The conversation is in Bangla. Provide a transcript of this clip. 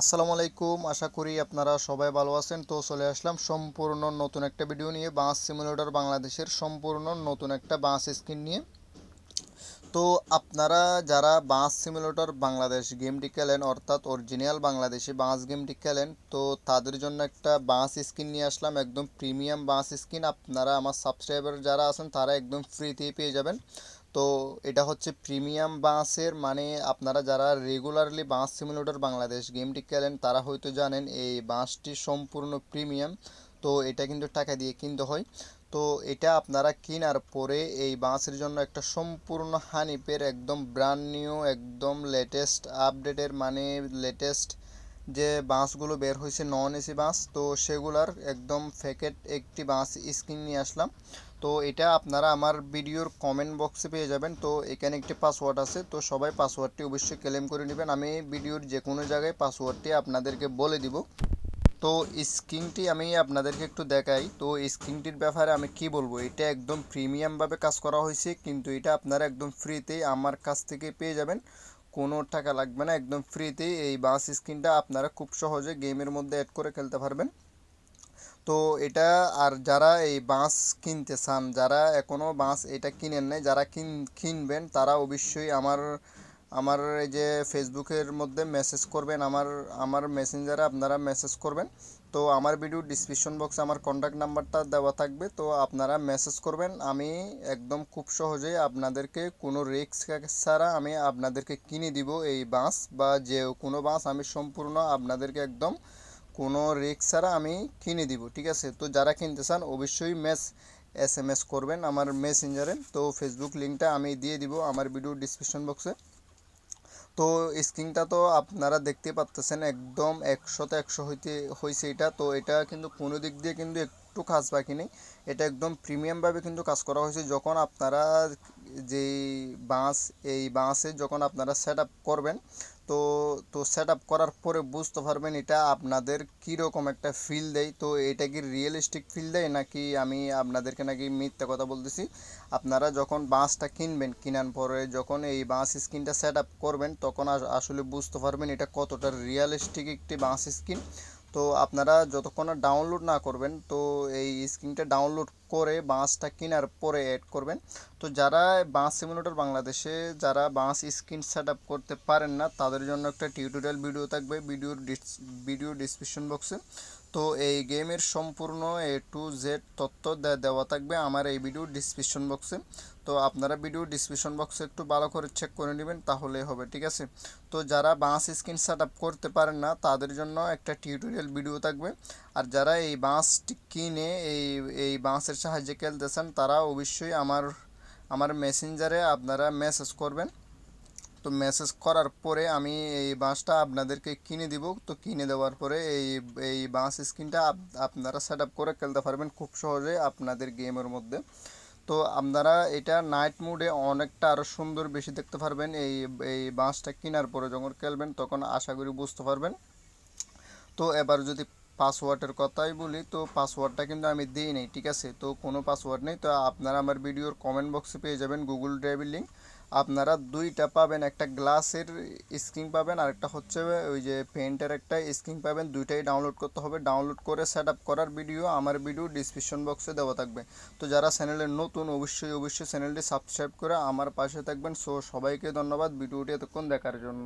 আসসালামু আলাইকুম। আশা করি আপনারা সবাই ভালো আছেন। তো চলে আসলাম সম্পূর্ণ নতুন একটা ভিডিও নিয়ে, বাস সিমুলেটর বাংলাদেশের সম্পূর্ণ নতুন একটা বাস স্ক্রিন নিয়ে। তো আপনারা যারা বাস সিমুলেটর বাংলাদেশ গেমটি খেলেন, অর্থাৎ অরিজিনাল বাংলাদেশি বাস গেমটি খেলেন, তো তাদের জন্য একটা বাস স্ক্রিন নিয়ে আসলাম, একদম প্রিমিয়াম বাস স্ক্রিন। আপনারা আমার সাবস্ক্রাইবার যারা আছেন, তারা একদম ফ্রিতেই পেয়ে যাবেন। তো এটা হচ্ছে প্রিমিয়াম বাসের মানে আপনারা যারা রেগুলারলি বাস সিমুলেটর বাংলাদেশ গেমটি খেলেন, তারা হয়তো জানেন এই বাসটি সম্পূর্ণ প্রিমিয়াম। তো এটা কিন্তু টাকা দিয়ে কিনতে হয়। তো এটা আপনারা কেনার পরে এই বাসের জন্য একটা সম্পূর্ণ হানিপের একদম ব্র্যান্ড নিউ একদম লেটেস্ট আপডেটের মানে লেটেস্ট যে বাসগুলো বের হয়েছে নন এসি বাস তো সেগুলার একদম ফ্যাকেট একটি বাস স্ক্রিন নিয়ে আসলাম। তো এটা আপনারা আমার ভিডিওর কমেন্ট বক্সে পেয়ে যাবেন। তো এখানে একটি পাসওয়ার্ড আছে, তো সবাই পাসওয়ার্ডটি অবশ্যই ক্লেম করে নেবেন। আমি ভিডিওর যে কোনো জায়গায় পাসওয়ার্ডটি আপনাদেরকে বলে দিব। তো স্ক্রিনটি আমি আপনাদেরকে একটু দেখাই। তো স্ক্রিনটির ব্যাপারে আমি কি বলব, এটা একদম প্রিমিয়ামভাবে কাজ করা হয়েছে, কিন্তু এটা আপনারা একদম ফ্রিতেই আমার কাছ থেকে পেয়ে যাবেন। কোনো টাকা লাগবে না, একদম ফ্রিতেই এই বাস স্ক্রিনটা আপনারা খুব সহজে গেমের মধ্যে অ্যাড করে খেলতে পারবেন। তো এটা আর যারা এই বাঁশ কিনতে চান, যারা এখনও বাঁশ এটা কিনেন নাই, যারা কিন, কিনবেন, তারা অবশ্যই আমার আমার এই যে ফেসবুকের মধ্যে মেসেজ করবেন, আমার আমার মেসেঞ্জারে আপনারা মেসেজ করবেন। তো আমার ভিডিও ডিসক্রিপশন বক্সে আমার কন্ট্যাক্ট নাম্বারটা দেওয়া থাকবে, তো আপনারা মেসেজ করবেন। আমি একদম খুব সহজেই আপনাদেরকে কোনো রিস্ক ছাড়া আমি আপনাদেরকে কিনে দিব এই বাঁশ বা যে কোনো বাঁশ আমি সম্পূর্ণ আপনাদেরকে একদম কোনো রিস্ক ছাড়া আমি কিনে দিব, ঠিক আছে? তো যারা কিনতে চান অবশ্যই মেস এস এম এস করবেন আমার মেসেঞ্জারে তো ফেসবুক লিঙ্কটা আমি দিয়ে দিব আমার ভিডিও ডিসক্রিপশন বক্সে তো স্ক্রিনটা তো আপনারা দেখতে পাচ্তেছেন একদম একশোতে একশো হইতে হয়েছে এটা। তো এটা কিন্তু কোনো দিক দিয়ে কিন্তু একটু কাজ বাকি নেই। এটা একদম প্রিমিয়ামভাবে কিন্তু কাজ করা হয়েছে। যখন আপনারা যেই বাঁশ এই বাঁশে যখন আপনারা সেট করবেন, তো তো সেট করার পরে বুঝতে পারবেন এটা আপনাদের কীরকম একটা ফিল দেয়। তো এটা কি রিয়েলিস্টিক ফিল দেয় নাকি আমি আপনাদেরকে নাকি মিথ্যা কথা বলতেছি? আপনারা যখন বাঁশটা কিনবেন, কেনার পরে যখন এই বাঁশ স্ক্রিনটা সেট করবেন, তখন আসলে বুঝতে পারবেন এটা কতটা রিয়েলিস্টিক একটি বাঁশ স্ক্রিন তো আপনারা যতক্ষণ ডাউনলোড না করবেন, তো এই স্ক্রিনটা ডাউনলোড করে বাঁশটা কেনার পরে অ্যাড করবেন। তো যারা বাঁশ সিমুলেটর বাংলাদেশে, যারা বাঁশ স্ক্রিন সেট আপ করতে পারেন না, তাদের জন্য একটা টিউটোরিয়াল ভিডিও থাকবে ভিডিওর ভিডিও ডিসক্রিপশন বক্সে তো এই গেমের সম্পূর্ণ এ টু জেড তথ্য দেওয়া থাকবে আমার এই ভিডিও ডিসক্রিপশন বক্সে তো আপনারা ভিডিও ডিসক্রিপশন বক্সে একটু ভালো করে চেক করে নেবেন, তাহলে হবে, ঠিক আছে? তো যারা বাঁশ স্ক্রিন সেট আপ করতে পারেন না, তাদের জন্য একটা টিউটোরিয়াল ভিডিও থাকবে। আর যারা এই বাঁশটি কিনে, এই এই বাঁশের সাহায্যে খেলতেছেন, তারা অবশ্যই আমার আমার মেসেঞ্জারে আপনারা মেসেজ করবেন। তো মেসেজ করার পরে আমি এই বাঁশটা আপনাদেরকে কিনে দিব। তো কিনে দেওয়ার পরে এই এই বাঁশ স্ক্রিনটা আপনারা সেট করে খেলতে পারবেন খুব সহজে আপনাদের গেমের মধ্যে। তো আপনারা এটা নাইট মুডে অনেকটা আরও সুন্দর বেশি দেখতে পারবেন। এই এই বাঁশটা কেনার পরে যখন খেলবেন তখন আশা করি বুঝতে পারবেন। তো এবার যদি পাসওয়ার্ডের কথাই বলি, তো পাসওয়ার্ডটা কিন্তু আমি দিই নেই, ঠিক আছে? তো কোনো পাসওয়ার্ড নেই, তো আপনারা আমার ভিডিওর কমেন্ট বক্সে পেয়ে যাবেন গুগল ড্রাইভের লিঙ্ক আপনারা দুইটা পাবেন, একটা গ্লাসের স্ক্রিন পাবেন আর একটা হচ্ছে ওই যে পেন্টের একটা স্ক্রিন পাবেন, দুইটাই ডাউনলোড করতে হবে। ডাউনলোড করে সেট আপ করার ভিডিও আমার ভিডিও ডিসক্রিপশন বক্সে দেওয়া থাকবে। তো যারা চ্যানেলের নতুন, অবশ্যই অবশ্যই চ্যানেলটি সাবস্ক্রাইব করে আমার পাশে থাকবেন। সো সবাইকে ধন্যবাদ, ভিডিওটি এতক্ষণ দেখার জন্য।